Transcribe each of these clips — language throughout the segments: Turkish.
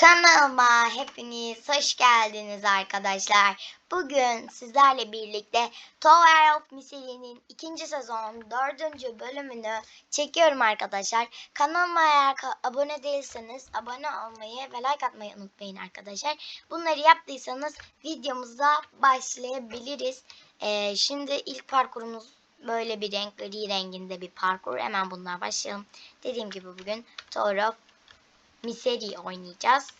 Kanalıma hepiniz hoş geldiniz arkadaşlar. Bugün sizlerle birlikte Tower of Misery'nin ikinci sezon dördüncü bölümünü çekiyorum arkadaşlar. Kanalıma eğer abone değilseniz abone olmayı ve like atmayı unutmayın arkadaşlar. Bunları yaptıysanız videomuza başlayabiliriz. Ee, şimdi ilk parkurumuz böyle bir renk gri renginde bir parkur. Hemen bunlar başlayalım. Dediğim gibi bugün Tower of Misery oynayacağız.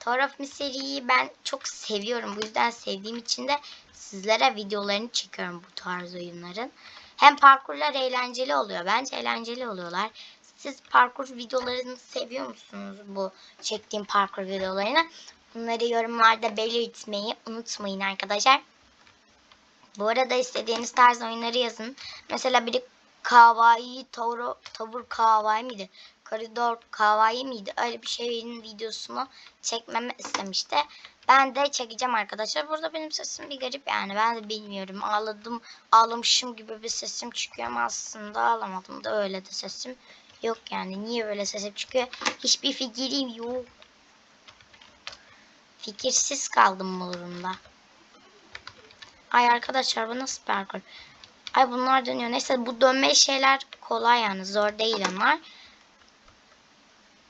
Tower of Misery'yi ben çok seviyorum. Bu yüzden sevdiğim için de sizlere videolarını çekiyorum bu tarz oyunların. Hem parkurlar eğlenceli oluyor. Bence eğlenceli oluyorlar. Siz parkur videolarını seviyor musunuz bu çektiğim parkur videolarını? Bunları yorumlarda belirtmeyi unutmayın arkadaşlar. Bu arada istediğiniz tarz oyunları yazın. Mesela biri Kawaii Tavro, Tavur Kawaii miydi? Koridor Kawaii miydi? Öyle bir şeyin videosunu çekmemi istemişti. Ben de çekeceğim arkadaşlar. Burada benim sesim bir garip yani. Ben de bilmiyorum. Ağladım, ağlamışım gibi bir sesim çıkıyor ama aslında ağlamadım da öyle de sesim yok yani. Niye böyle sesim çıkıyor? Hiçbir fikrim yok. Fikirsiz kaldım bu durumda. Ay arkadaşlar bu nasıl parkur? Ay bunlar dönüyor. Neyse bu dönme şeyler kolay yani. Zor değil onlar.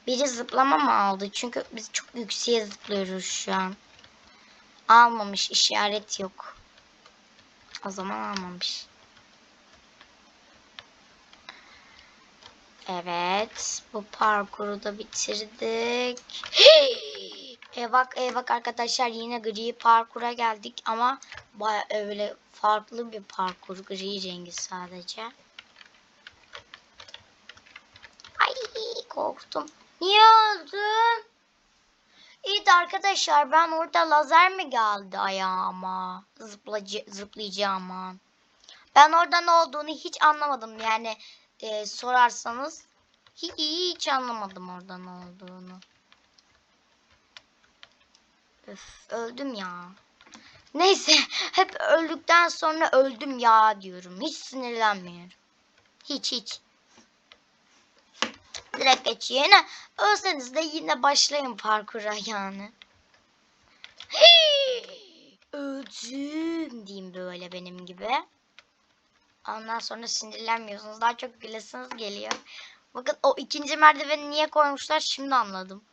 Biri zıplama mı aldı? Çünkü biz çok yükseğe zıplıyoruz şu an. Almamış. işaret yok. O zaman almamış. Evet. Bu parkuru da bitirdik. e bak e bak arkadaşlar yine gri parkura geldik ama baya öyle farklı bir parkur gri rengi sadece. Ay korktum. Niye? İyi de arkadaşlar ben orada lazer mi geldi ayağıma? Zıplaca, zıplayacağım. Ben orada ne olduğunu hiç anlamadım yani e, sorarsanız hiç, hiç anlamadım orada ne olduğunu. Öf öldüm ya. Neyse hep öldükten sonra öldüm ya diyorum. Hiç sinirlenmiyorum. Hiç hiç. Direkt geçiyor. Yine ölseniz de yine başlayın parkura yani. Hii, öldüm diyeyim böyle benim gibi. Ondan sonra sinirlenmiyorsunuz. Daha çok gülesiniz geliyor. Bakın o ikinci merdiveni niye koymuşlar şimdi anladım.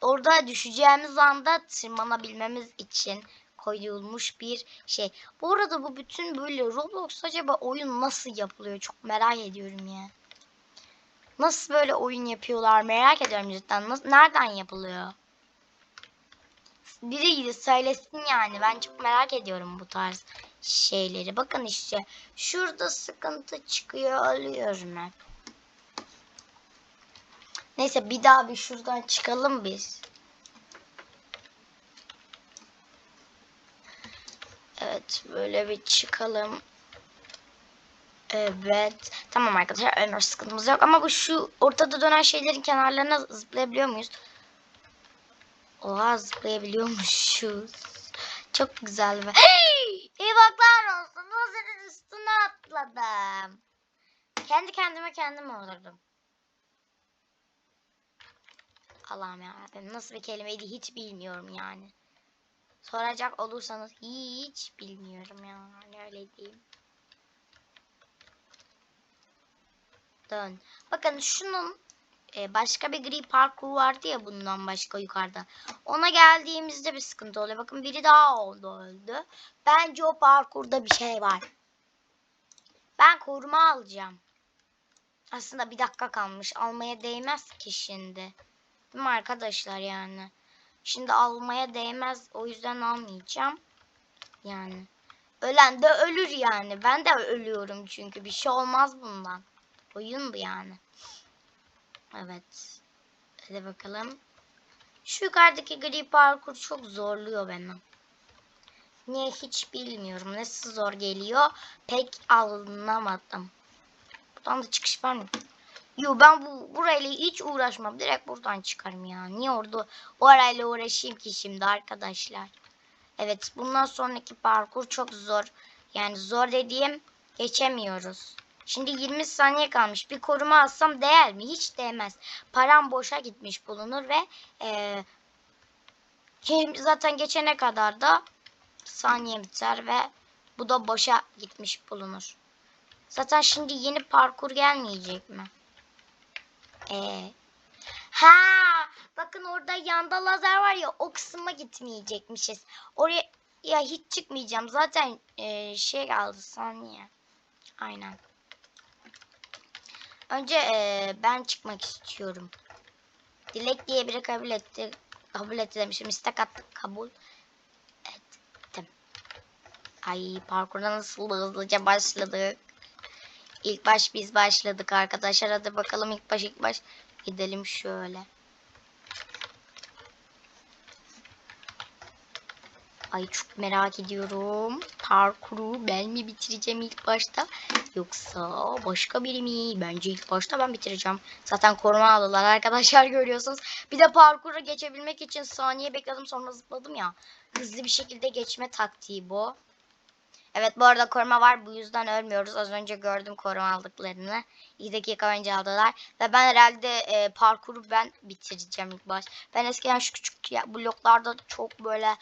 Orada düşeceğimiz anda tırmanabilmemiz için koyulmuş bir şey. Bu arada bu bütün böyle Roblox acaba oyun nasıl yapılıyor çok merak ediyorum ya. Nasıl böyle oyun yapıyorlar merak ediyorum cidden. Nasıl, nereden yapılıyor? Biri de söylesin yani. Ben çok merak ediyorum bu tarz şeyleri. Bakın işte şurada sıkıntı çıkıyor ölüyorum hep. Neyse bir daha bir şuradan çıkalım biz. Evet böyle bir çıkalım. Evet. Tamam arkadaşlar ölme sıkıntımız yok. Ama bu şu ortada dönen şeylerin kenarlarına zıplayabiliyor muyuz? Oha zıplayabiliyormuşuz. Çok güzel ve... Hey! İyi baklar olsun. O üstüne atladım. Kendi kendime kendim öldürdüm. Allah'ım yarabbim nasıl bir kelimeydi hiç bilmiyorum yani. Soracak olursanız hiç bilmiyorum yani öyle diyeyim. Dön. Bakın şunun e, başka bir gri parkur vardı ya bundan başka yukarıda. Ona geldiğimizde bir sıkıntı oluyor. Bakın biri daha oldu öldü. Bence o parkurda bir şey var. Ben koruma alacağım. Aslında bir dakika kalmış. Almaya değmez ki şimdi. Değil mi arkadaşlar yani? Şimdi almaya değmez. O yüzden almayacağım. Yani. Ölen de ölür yani. Ben de ölüyorum çünkü. Bir şey olmaz bundan. Oyun bu yani. Evet. Hadi bakalım. Şu yukarıdaki gri parkur çok zorluyor beni. Niye hiç bilmiyorum. Nasıl zor geliyor pek anlamadım. Buradan da çıkış var mı? Yo ben bu burayla hiç uğraşmam. Direkt buradan çıkarım ya. Niye orada o arayla uğraşayım ki şimdi arkadaşlar. Evet bundan sonraki parkur çok zor. Yani zor dediğim geçemiyoruz. Şimdi 20 saniye kalmış. Bir koruma alsam değer mi? Hiç değmez. Param boşa gitmiş bulunur ve kim zaten geçene kadar da saniye biter ve bu da boşa gitmiş bulunur. Zaten şimdi yeni parkur gelmeyecek mi? Ee, ha, bakın orada yanda lazer var ya o kısma gitmeyecekmişiz. Oraya ya hiç çıkmayacağım. Zaten e, şey kaldı saniye. Aynen. Önce e, ben çıkmak istiyorum. Dilek diye biri kabul etti. Kabul etti demişim. İstek attık kabul ettim. Ay parkurda nasıl hızlıca başladık. İlk baş biz başladık arkadaşlar. Hadi bakalım ilk baş ilk baş. Gidelim şöyle. Ay çok merak ediyorum. Parkuru ben mi bitireceğim ilk başta? Yoksa başka biri mi? Bence ilk başta ben bitireceğim. Zaten koruma aldılar arkadaşlar görüyorsunuz. Bir de parkuru geçebilmek için saniye bekledim sonra zıpladım ya. Hızlı bir şekilde geçme taktiği bu. Evet bu arada koruma var. Bu yüzden ölmüyoruz. Az önce gördüm koruma aldıklarını. 2 dakika önce aldılar. Ve ben herhalde e, parkuru ben bitireceğim ilk baş. Ben eskiden şu küçük ya, bloklarda çok böyle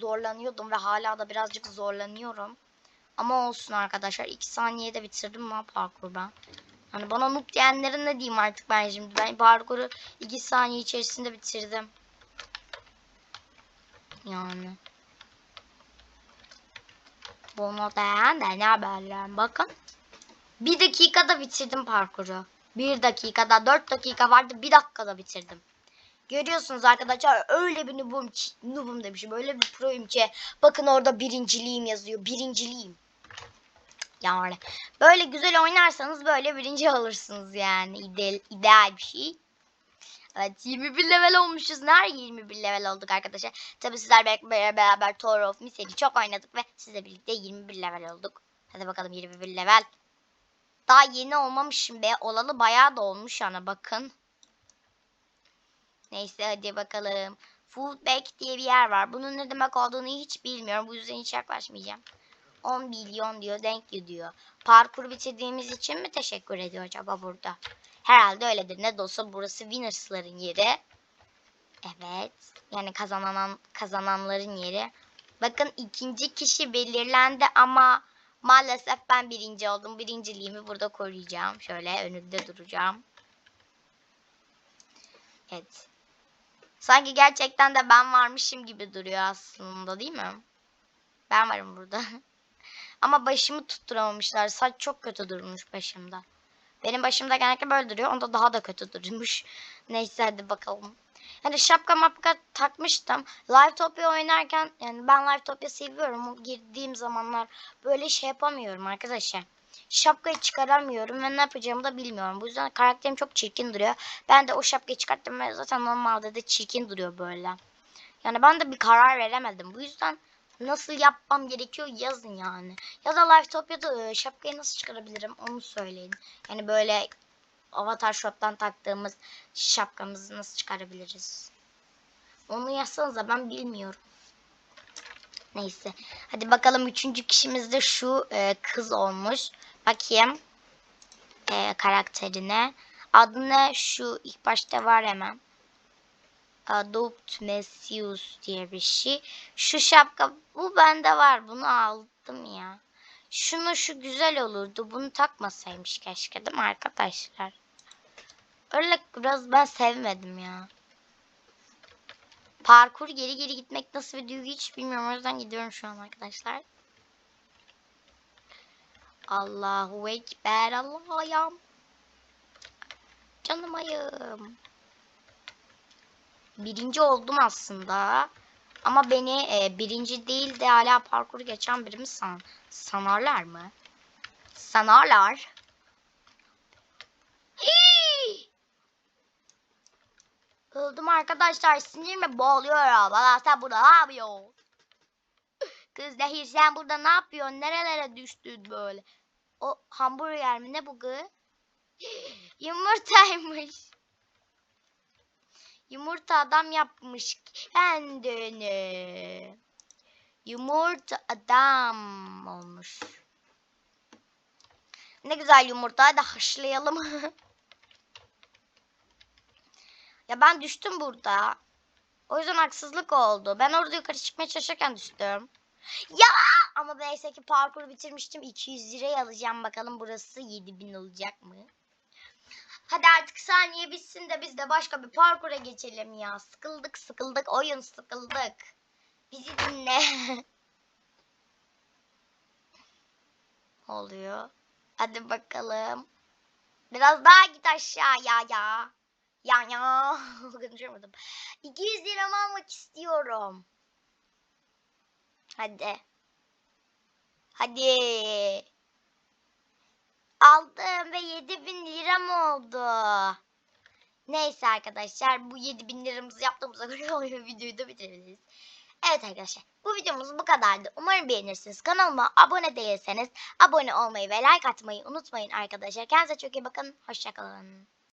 zorlanıyordum. Ve hala da birazcık zorlanıyorum. Ama olsun arkadaşlar. 2 saniyede bitirdim mi parkuru ben. Hani bana noob diyenlerin ne diyeyim artık ben şimdi. Ben parkuru 2 saniye içerisinde bitirdim. Yani. Bunu da ne haberler bakın. Bir dakikada bitirdim parkuru. Bir dakikada dört dakika vardı bir dakikada bitirdim. Görüyorsunuz arkadaşlar öyle bir noobum, ki- noobum demişim öyle bir proyum ki bakın orada birinciliğim yazıyor birinciliğim. Yani böyle güzel oynarsanız böyle birinci olursunuz yani ideal, ideal bir şey. Evet 21 level olmuşuz. Nerede 21 level olduk arkadaşlar? Tabii sizler beraber, beraber Tower of Mystery çok oynadık ve sizle birlikte 21 level olduk. Hadi bakalım 21 level. Daha yeni olmamışım be. Olalı bayağı da olmuş yani bakın. Neyse hadi bakalım. Foodback diye bir yer var. Bunun ne demek olduğunu hiç bilmiyorum. Bu yüzden hiç yaklaşmayacağım. 10 milyon diyor. Thank you diyor. Parkur bitirdiğimiz için mi teşekkür ediyor acaba burada? Herhalde öyledir. Ne de olsa burası winners'ların yeri. Evet. Yani kazanan kazananların yeri. Bakın ikinci kişi belirlendi ama maalesef ben birinci oldum. Birinciliğimi burada koruyacağım. Şöyle önünde duracağım. Evet. Sanki gerçekten de ben varmışım gibi duruyor aslında değil mi? Ben varım burada. Ama başımı tutturamamışlar. Saç çok kötü durmuş başımda. Benim başımda genellikle böyle duruyor. Onda daha da kötü durmuş. Neyse hadi bakalım. Hani şapka mapka takmıştım. Live Topia oynarken yani ben Live Topia seviyorum. Girdiğim zamanlar böyle şey yapamıyorum arkadaşlar. Şapkayı çıkaramıyorum ve ne yapacağımı da bilmiyorum. Bu yüzden karakterim çok çirkin duruyor. Ben de o şapkayı çıkarttım ve zaten normalde de çirkin duruyor böyle. Yani ben de bir karar veremedim. Bu yüzden nasıl yapmam gerekiyor yazın yani. Ya da Lifetopia'da e, şapkayı nasıl çıkarabilirim onu söyleyin. Yani böyle Avatar Shop'tan taktığımız şapkamızı nasıl çıkarabiliriz? Onu yazsanıza ben bilmiyorum. Neyse. Hadi bakalım üçüncü kişimiz de şu e, kız olmuş. Bakayım e, karakterine. Adı ne? Şu ilk başta var hemen. Adopt Messius diye bir şey. Şu şapka bu bende var. Bunu aldım ya. Şunu şu güzel olurdu. Bunu takmasaymış keşke değil mi arkadaşlar? Öyle biraz ben sevmedim ya. Parkur geri geri gitmek nasıl bir duygu hiç bilmiyorum. O yüzden gidiyorum şu an arkadaşlar. Allahu Ekber Allah'ım. Canım ayım. Birinci oldum aslında. Ama beni e, birinci değil de hala parkur geçen biri mi san sanarlar mı? Sanarlar. Hii! Öldüm arkadaşlar sinirime boğuluyor. Valla sen burada ne yapıyorsun? Kız Nehir sen burada ne yapıyorsun? Nerelere düştün böyle? O hamburger mi ne bu kız? Yumurtaymış. Yumurta adam yapmış kendini. Yumurta adam olmuş. Ne güzel yumurta da haşlayalım. ya ben düştüm burada. O yüzden haksızlık oldu. Ben orada yukarı çıkmaya çalışırken düştüm. Ya ama neyse ki parkuru bitirmiştim. 200 liraya alacağım bakalım burası 7000 olacak mı? Hadi artık saniye bitsin de biz de başka bir parkura geçelim ya. Sıkıldık sıkıldık oyun sıkıldık. Bizi dinle. Oluyor? Hadi bakalım. Biraz daha git aşağıya ya. Ya ya. Konuşamadım. 200 liramı almak istiyorum. Hadi. Hadi. Aldım ve 7000 liram oldu. Neyse arkadaşlar bu 7000 liramızı yaptığımıza göre videoyu da bitirebiliriz. Evet arkadaşlar bu videomuz bu kadardı. Umarım beğenirsiniz. Kanalıma abone değilseniz abone olmayı ve like atmayı unutmayın arkadaşlar. Kendinize çok iyi bakın. Hoşçakalın.